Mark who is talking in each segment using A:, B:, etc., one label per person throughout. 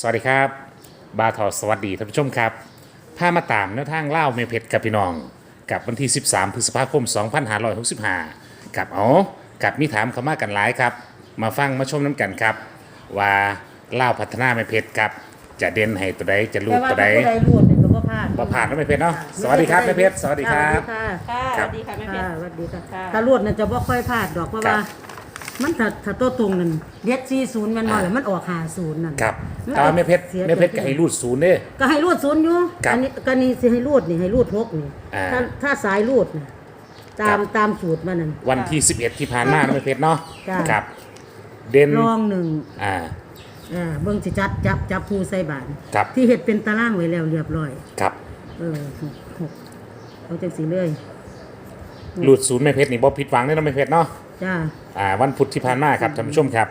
A: สวัสดีครับ บาทอสวัสดีท่านผู้ชมครับพามาตามแนวทางเล่าวเมเพชรกับพี่น้อง กับวันที่ 13 พฤษภาคม 2565 กับอ๋อกับมีถามเขามากันหลายครับ มาฟังมาชมน้ำกันครับ ว่าเล่าวพัฒนาเมเพชรครับ จะเด่นให้ตัวใดจะรูดตัวใด
B: ผู้ใดรูดเนี่ยก็บ่พลาด
A: บ่ผ่านนะเมเพชรเนาะสวัสดีครับเมเพชรสวัสดีครับ
B: ค่ะ
C: ค่ะ
A: ค
C: ส
A: รับ
C: วัสดีค่ะแม่เพช
B: ค่ะ
C: ร
B: สวัสดีค่ะ
C: ค่ะ
B: ถ้ารูดเนี่ยจะบ่ค่อยพลาดดอกเพราะ
A: ครั
B: ว่า
A: บ
B: มันถ้าถ้าตัวตรงนั่นเด็ด40มันมาแล้วมันออก50นั่น
A: ครับแต่ว่าเมเพชรเมเพชรก็ให้รูดศูนย์เด้
B: ก็ให้รูดศูนย์อยู่
A: ครับ
B: อันนี้ก็นี่สิให้รูดนี่ให้รูดหกนี่
A: อ่า
B: ถ้าถ้าสายรูดน่ะตาม
A: ครับ
B: ตามสูตรมันนั่น
A: วันที่ 11 ที่ผ่านมานะเมเพชรเนาะ
B: จ้ะ
A: ครับ เด่น
B: รองหนึ่ง
A: อ่า
B: อ่าเบิ่งสิจัดจับจับผู้ใส่บาท
A: ครับ
B: ที่เฮ็ดเป็นตารางไว้แล้วเรียบร้อย
A: ครับ
B: เออหกหกเอาจังสีเลย
A: หลุดศูนย์ไม่เพชรนี่บ่ผิดหวังแน่นอนไม่เพชรเนาะ
B: จ้า
A: อ่าวันพุธที่ผ่านมาครับท่านผู้ชมครับ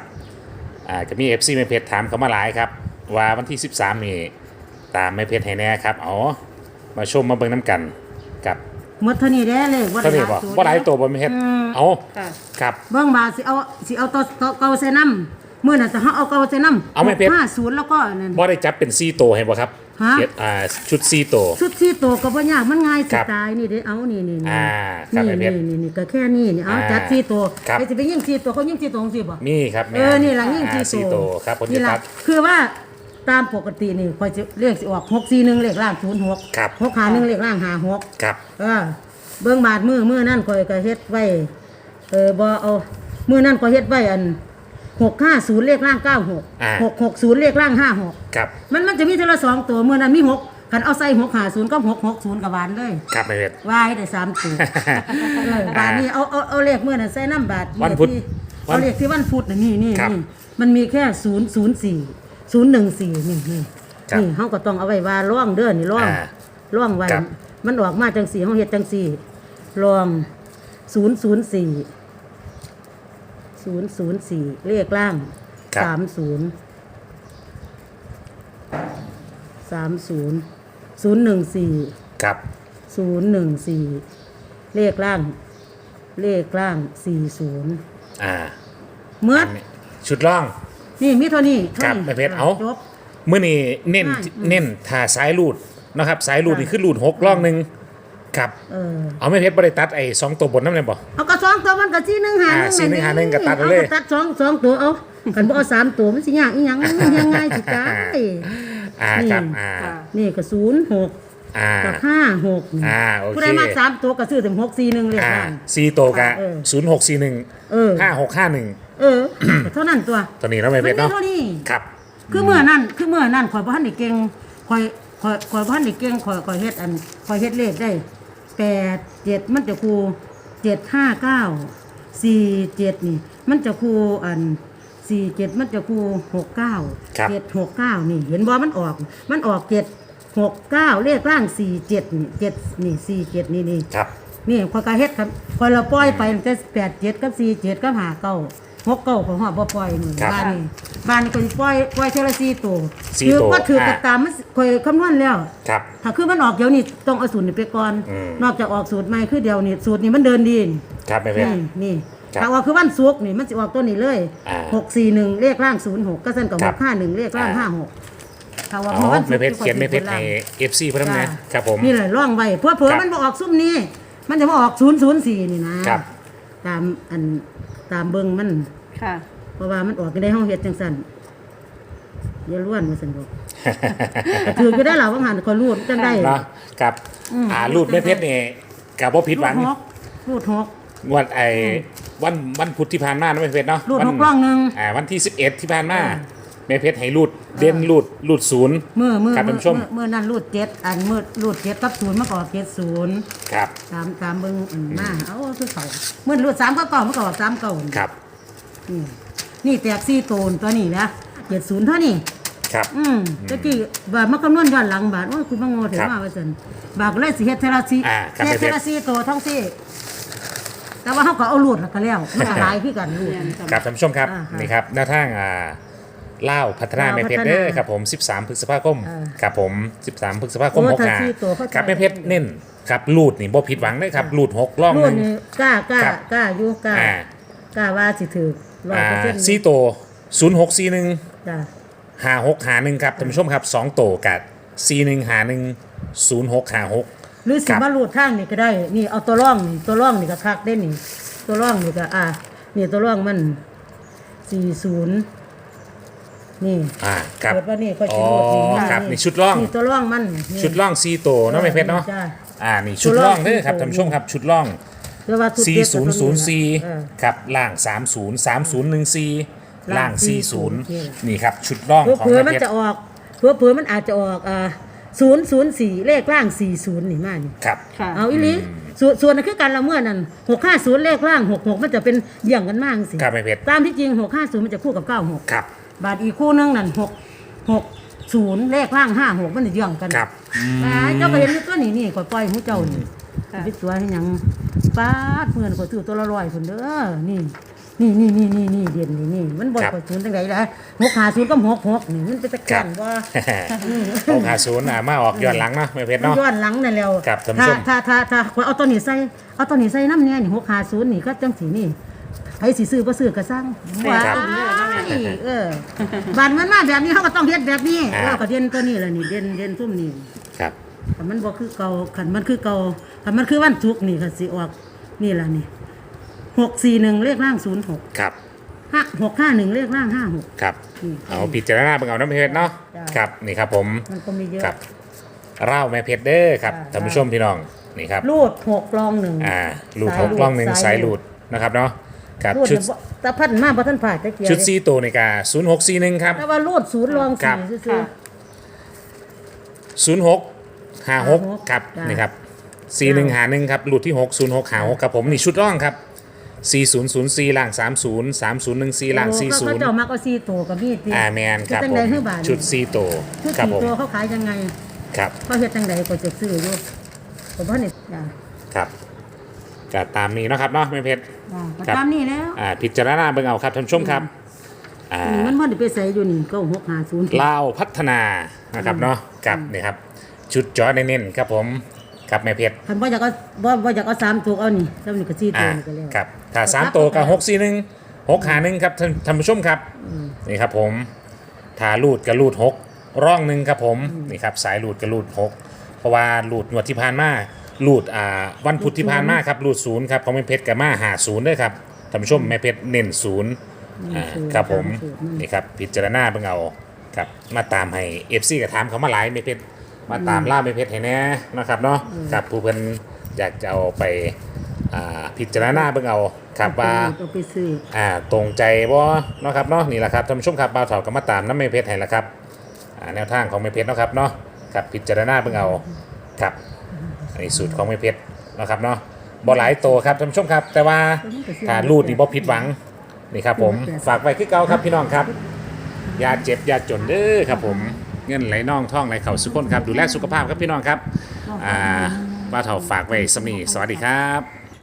A: อ่าจะมี FC ไม่เพชรถามเขามาหลายครับ ว่าวันที่ 13 นี่ตามไม่เพชรให้แน่ครับอ๋อมาชมมาเบิ่งน้ำกันกับ
B: หมดเท่านี้แด้เลยบ่
A: เท่า
B: ได้
A: นี้
B: หลาย
A: บ่
B: ตัว
A: บ่หลายตัวบ่ไม่เพชรเอา
C: ค่ะ
A: ครับ
B: เบิ่งบาสิเอาสิเอาตัวตัวเก่าใส่น้ำมื้อน่ะจะเฮาเอาเก่าใส่น้ำ
A: เอาไม่เพชร
B: 50แล้วก็นั่น
A: บ่ได้จับเป็น4ตัวให้บ่ครับ
B: ฮะ
A: เขียนอ่าชุด4ตัว
B: ชุดที่ตัวก็บ่ยากมันง่ายสิ
A: ครับ
B: ตายนี่เด้เอานี่นี่นี่
A: อ่าครับ
B: นี่
A: แม่เพ
B: นี่
A: ชร
B: นี่นี่ก็แค่นี้นี่เอา
A: อ่า
B: จัดที่ตัว
A: ครับ
B: ไปสิไปยิงที่ตัวเขายิงที่ตัวจังซี่บ่
A: นี่ครับแม่
B: เออนี่ล่ะยิงที่
A: อ่าสี่
B: ตั
A: ตัววครับผม
B: นี่
A: จะ
B: ล่ะ
A: ตัด
B: คือว่าตามปกตินี่ค่อยสิเลขสิออก641เลขล่าง06
A: ครับ
B: 651เลขล่าง56
A: ครับ
B: เออเบิ่งบาดมือมือนั่นข่อยก็เฮ็ดไว้เออบ่เอามือนั่นก็เฮ็ดไว้อัน 650เลขล่าง
A: อ่า
B: 96 660เลขล่าง56
A: ครับ
B: มันมันจะมีเทอละสองตัวมือนั้นมี6คันเอาใส่650กับ660กับหวานเลย
A: ครับแม่เพชร
B: วายได้สามตัวเออบาทนี้เอาเอาเอาเลขมือนั้นใส่น้ำบาท
A: วันพุธ
B: ที่
A: วัน
B: เอาเลขที่วันพุธน่ะนี่นี่
A: ครับ
B: นี่มันมีแค่004 014นี่นี่
A: ครับ
B: นี่เฮาก็ต้องเอาไว้ว่าร่องเด้อนี่ร่อง
A: อ่า
B: ร่องไว้
A: ครับ
B: มันออกมาจังสี่ห้องเฮ็ดจังสี่ลองศูนย์ศูนย์สี่ ศูนย์ศูนย์สี่เลขล่าง
A: ครับ
B: สามศูนย์สามศูนย์ศูนย์หนึ่งสี่
A: ครับ
B: ศูนย์หนึ่งสี่เลขล่าง เลขล่างสี่ศูนย์
A: อ่า
B: เมื่อ
A: อันนี้ชุดล่อง
B: นี่มีเท่านี้ท่า
A: ครับ
B: นี้
A: ไม่เพชรเอา
B: จบ
A: เมื่อนี้เน้น
B: ง่ายอืม
A: เน้นทาสายรูดนะครับ สายรูด
B: ค่ะ
A: นี่คือรูดหกล่องหนึ่ง ครับ
B: เออ
A: เอาไม่เพชรบริตัดไอ้สองตัวบนนั่นเลยบ่
B: เอาก็สองตัวมันก็สี่หนึ่งหาหนึ่ง
A: อ่าสี่หนึ่งหาหนึ่งก็ตัด
B: เอา
A: เลย
B: ตัดสองสองตัวเอาขันบ่เอาสามตัวมันสิยากอีหยังมันยังง่ายสิจ้า
A: อ่า
B: นี่
A: ครับอ่า
C: ค่ะ
B: นี่ก็ศูนย์หก
A: อ่า
B: กับห้าหก
A: อ่าโอเค
B: ผู้ใดมาสามตัวก็ซื้อถึงหกสี่หนึ่งเลย
A: อ่า
B: ค่ะ
A: สี่ตัวกะ
B: เออ
A: ศูนย์หกสี่หนึ่ง
B: เออ
A: ห้าหกห้าหนึ่ง
B: เออ เท่านั้นตัว
A: ตัวนี้เราไม่
B: มัน
A: เพชร
B: ไม่
A: เนาะ
B: เท่านี้
A: ครับ
B: คือเมื่อนั่นคือเมื่อนั่นข่อยบ่ทันได้เก่งข่อยข่อยข่อยบ่ทันได้เก่งข่อยข่อยเฮ็ดอันข่อยเฮ็ดเลขได้ แปดเจ็ดมันจะคูเจ็ดห้าเก้าสี่เจ็ดนี่ มันจะคูอันสี่เจ็ดมันจะคูหกเก้า
A: ครับ
B: เจ็ดหกเก้านี่ เห็นบ่มันออก มันออกเจ็ดหกเก้าเลขล่างสี่เจ็ดนี่เจ็ดนี่สี่เจ็ดนี่นี่
A: ครับ
B: นี่ข่อยก็เฮ็ดครับข่อยเราปล่อยไปตั้งแต่แปดเจ็ดกับสี่เจ็ดกับห้าเก้า หกเก้าของหอบบ่ปล่อยนี่
A: ครับ
B: บ้านนี้บ้านนี้ก็สิปล่อยปล่อยเทอละสี่ตัว
A: สี่
B: ถือ
A: ตัว
B: ว่าถือกับ
A: อ่า
B: ตามมันข่อยคำนวณแล้ว
A: ครับ
B: ถ้าคือมันออกเดี๋ยวนี้ต้องเอาสูตรนี้ไปก่อน
A: อืม
B: นอกจากออกสูตรใหม่คือเดี๋ยวนี้สูตรนี้มันเดินดีน
A: ครับไม่เพชร
B: นี่นี่
A: ครับ
B: ถ้าว่าคือวันศุกร์นี่มันสิออกตัวนี้เลย
A: อ่า
B: หกสี่หนึ่งเลขล่างศูนย์หกก็เส้นกับ
A: ค
B: ห
A: รับ
B: กห้าหนึ่งเลขล่าง
A: อ่า
B: ห้าหกถ้าว่า
A: อ๋อ
B: วันศุ
A: ไม่
B: กร์
A: เพชรเขียนไม่เพชรให้เอฟซีเพื่อนนะค
B: จ้า
A: รับผม
B: นี่เลยร่องไว้เพื่อเผื่อ
A: ครับ
B: มันบออกซุ่มนี้มันจะมาออกศูนย์ศูนย์สี่นี่นะครับ ตามอัน ตามเบิ้งมัน
C: ค่ะ
B: เพราะว่ามันออกกันได้ห้องเฮ็ดจังสันอย่าล้วนมาสันบอกแต่ถือก็ได้หล่ะว่าหันคอยรูดจังได้
A: เนาะครับ
B: อืม
A: อ่ารูดไม่เพชรนี่กับว่าผิดหวัง
B: รูดหกรูดหก
A: วันไอ้วันวันพุธที่ผ่านมานะไม่เพชรเนาะ
B: รูด
A: วัน
B: หกร่องหนึ่ง
A: อ่าวันที่สิบเอ็ดที่ผ่านมา
B: อ่า
A: ไม่เพชรให้รูดเด่นรูดรูดศูนย์
B: เมื่อเมื่อ
A: ครับ
B: เมื่
A: ท่าน
B: อ
A: ผู้ชม
B: เมื่อนั้นรูดเจ็ดอันเมื่อรูดเจ็ดกับศูนย์มาก่อนเจ็ดศูนย์
A: ครับ
B: ตามตามเบิ้งอันมาเอาคือเขาเมื่อรูดสามก็เก่าเมื่อก่อนสามเก่า
A: ครับ
B: นี่นี่แตกซี่โตนตัวนี้นะเจ็ดศูนย์เท่านี้
A: ครับ
B: อืมตะกี้บาทมาคำนวณย้อนหลังบาทโอ้ยคุณมังโง่ถึง
A: ครับ
B: มาว่าซั่นบาทก็เลยสิเฮ็ดเทอละซี
A: อ่าครับ
B: เฮ็ด
A: เฮ็
B: เท
A: ด
B: อละซีโตทั้งซี่แต่ว่าเฮาก็เอาลูดแล้วก็แล้วมันก็หลายคือกันลูด
A: ครับท่านผู้ชมครับ
B: อ่าฮะ
A: นี่ครับหน้าทางอ่า เล่าวพัฒนา
B: ลาว
A: ไม่เพชร
B: พัฒนา
A: เด้อครับผม 13 พฤษภาคม
B: เออ
A: ครับผม 13 พฤษภาคม
B: โอ้
A: หก
B: ถ้า
A: หา
B: สี่ตัวเข้าใจ
A: ครับไม่เพชรเน้นครับลูดนี่บ่ผิดหวังได้อครับลูดหกล่อง
B: ลู
A: ห
B: ด
A: นึ่ง
B: นี่กล้ากล้า
A: ครับ
B: กล้าอยู่กล้า
A: อ่าก
B: ล้าว่าสิถือร้อย
A: อ่า
B: เปอร์เซ็นต์
A: ซีโตศูนย์หกสี่หนึ่ง
B: จ้ะ
A: หาหกหาหนึ่งครับท่านผู้ชมครับสองโตกับซีหนึ่งหาหนึ่งศูนย์หกหาหก
B: หรือสิ
A: ครับ
B: มารูดทางนี่ก็ได้ นี่เอาตัวร่องนี่ตัวร่องนี่ก็คักได้นี่ ตัวร่องนี่ก็อ่านี่ตัวร่องมันสี่ศูนย์ นี่
A: อ่าครับ
B: เปิดว่านี่ค่อย
A: อ๋
B: สิ
A: อ
B: รูดนี่มา
A: ครับ
B: นี่
A: นี่ชุดร่อง
B: นี่ตัวร่องมันนี่
A: ชุดล่องซีโตเนาะไม่เพชรเนาะ
B: จ้
A: อ่านี่ชุดล่องเด้อครับ
B: ชุดล่อง
A: ท่านผู้ชมครับชุดล่อง
B: แต่ว่าทุก
A: สี่
B: เด็ด
A: ศูนย์ศูนย์สี่
B: เออ
A: ครับล่างสามศูนย์สามศูนย์หนึ่งสี่ล่างสี่ศูนย์
B: 40
A: นี่ครับ ชุดล่องของ
B: เผื่อๆ
A: แม่
B: มัน
A: เพช
B: จะ
A: ร
B: ออกเผื่อเผื่อๆมันอาจจะออกอ่าศูนย์ศูนย์สี่เลขล่างสี่ศูนย์นี่มานี่
A: ครับ
C: ค่ะ
B: เอาอีหลีส่วนส่วนนั้นคือการละเมื่อนั้นหกห้าศูนย์เลขล่างหกหกมันจะเป็นเยี่ยงกันมากสิ
A: ครับแม่เพชร
B: ตามที่จริงหกห้าศูนย์มันจะคู่กับเก้าหก
A: ครับ
B: บาทอีกคู่นึงนั่นหกหกศูนย์เลขล่างห้าหกมันจะเยี่ยงกัน
A: ครับ
B: อ่าเจ้าก็เห็นอยู่ตัวนี้นี่ก่อยปล่อยหูเจ้านี่
C: ค่ะ
B: ไปตัวให้หยังป้าดเพื่อนก็ถือตัวละร้อยคนเด้อนี่นี่นี่นี่นี่นี่เด่นนี่นี่มันบ่
A: ครับ
B: ก่อยศูนย์จังไดล่ะหกห้าศูนย์กับหกหกนี่มันเป็นตะ
A: ครั
B: กับนว่า
A: หกหาศูนย์อ่ามาออกย้อนหลังเนาะแม่เพชร
B: มัน
A: เนาะ
B: ย้อนหลังนั่นแล้ว
A: ครับท่านผู้ชม
B: ถ้าถ้าถ้าถ้าเอาตัวนี้ใส่เอาตัวนี้ใส่น้ำเนี่ยนี่หกห้าศูนย์นี่ก็จังสีนี่ไผสิซื้อบ่ซื้อก็สร้างว้า
A: ครับ
B: ยเออบ้านมันมาแบบนี้เขาก็ต้องเฮ็ดแบบนี้
A: อ่า
B: เราก็เด่นตัวนี้แหละนี่เด่นเด่นซุ่มนี่
A: ครับ
B: คันมันบ่คือเก่าคันมันคือเก่าคันมันคือวันศุกร์นี่ก็สิออกนี่ล่ะนี่หกสี่หนึ่งเลขล่างศูนย์หก
A: ครับ
B: ห้าหกห้าหนึ่งเลขล่างห้าหก
A: ครับ
B: อืม
A: เอาพิจารณาเบิ่งเอาน้ำเพชรเนาะ
B: จ้ะ
A: ครับ นี่ครับผม
B: มันก็มีเยอะ
A: ครับเล่าแม่เพชรเด้อครับ
B: จ้ะ
A: ท่านผู้ชมพี่น้อง นี่ครับ
B: รูดหกรองหนึ่ง
A: อ่าลูด
B: สาย
A: หกกล้องหนึ่ง
B: สาย
A: สาย
B: หลุ
A: ลู
B: ด
A: ดนะครับเนาะ ครับ
B: รูด
A: ชุด
B: เนี่ยบ่ตะพันมาบ่ทันผ่าดตะเกียบ
A: ชุด
B: เลย
A: ซีตัวในกาศูนย์หกสี่หนึ่งครับ
B: แต่ว่ารูดศูนย์รอง
A: ครั
B: สี่
A: บ
B: ซื่อ
C: ค่ะ
A: ศูนย์หกห้าหก
B: 56
A: ครับ
B: จ้ะ
A: นี่ครับสี่หนึ่งหาหนึ่งครับลูดที่หกศูนย์หกหาหกครับผมนี่ชุดร่องครับสี่ศูนย์ศูนย์สี่ล่างสามศูนย์สามศูนย์หนึ่งสี่
B: ๆ
A: ล่าง
B: โอ้
A: สี่
B: ก็
A: ศู
B: เขา
A: นย์
B: เจ้ามักเอาสี่ตัวกับมีดติ
A: อ่าแมนครับ
B: จั
A: ผ
B: งใด
A: ม
B: คือบาท
A: ชุดซีตัว
B: ชุด
A: ครับ
B: สี่
A: ผม
B: ตัวเขาขายยังไง
A: ครับ
B: เขาเฮ็ดจังใดก็จะซื้ออยู่ผมว่านี่จ้ะ
A: ครับ ก็ตามนี้เนาะครับเนาะแม่เพชร
B: จ้ะก็
A: ครับ
B: ตามนี้แล้ว
A: อ่าพิจารณาเบิ่งเอาครับท่านผู้ชมครับอ่า
B: นี่มันบ่ได้ไปใส่อยู่นี่ก็หกห้าศูนย์
A: ลาวพัฒนานะครับเนาะกับนี่ครับ ชุดจอเน้นๆครับผมกับแม่เพชร
B: คันบ่อยากเอาบ่บ่อยากเอาสามตัวเอานี่แล้วนี่ก็สี่ตัว
A: อ่า
B: นี่ก็แล้ว
A: ครับถ้าสามตัวกับหกสี่หนึ่งหกหาหนึ่งครับท่านท่านผู้ชมครับนี่ครับผมถ้าลูดกับลูดหกร่องหนึ่งครับผมนี่ครับสายลูดกับลูดหกเพราะว่าลูดหนวดที่ผ่านมา ลูดอ่าวันพุธที่ผ่านมาครับลูดศูนย์ครับของแม่เพชรกับมาหาศูนย์ด้วยครับท่านผู้ชมแม่เพชรเน้นศูนย์อ่าครับผมนี่ครับพิจารณาเบิ่งเอาครับมาตามให้เอฟซีกับถามเขามาหลายแม่เพชรมาตามล่าแม่เพชรให้แน่นะครับเนาะกับผู้เพิ่นอยากจะเอาไปอ่าพิจารณาเบิ่งเอาครับว่า
B: เอาไปซื้อ
A: อ่าตรงใจบ่เนาะครับเนาะนี่แหละครับท่านผู้ชมครับบ่าวเถาก็มาตามน้ำเมเพชรให้ละครับอ่าแนวทางของเมเพชรเนาะครับเนาะครับพิจารณาเบิ่งเอาครับ อันนี้สูตรของไม่เพชรนะครับเนาะบ่หลายตัวครับท่านผู้ชมครับ แต่ว่าถ้ารูดนี่บ่ผิดหวังนี่ครับผมฝากไว้คือเก่าครับพี่น้องครับยาเจ็บยาจนเด้อครับผมเงินไหลน่องท่องไหลเข่าสุขคนครับดูแลสุขภาพครับพี่น้องครับอ่าบ่าเถาฝากไว้สมีสวัสดีครับ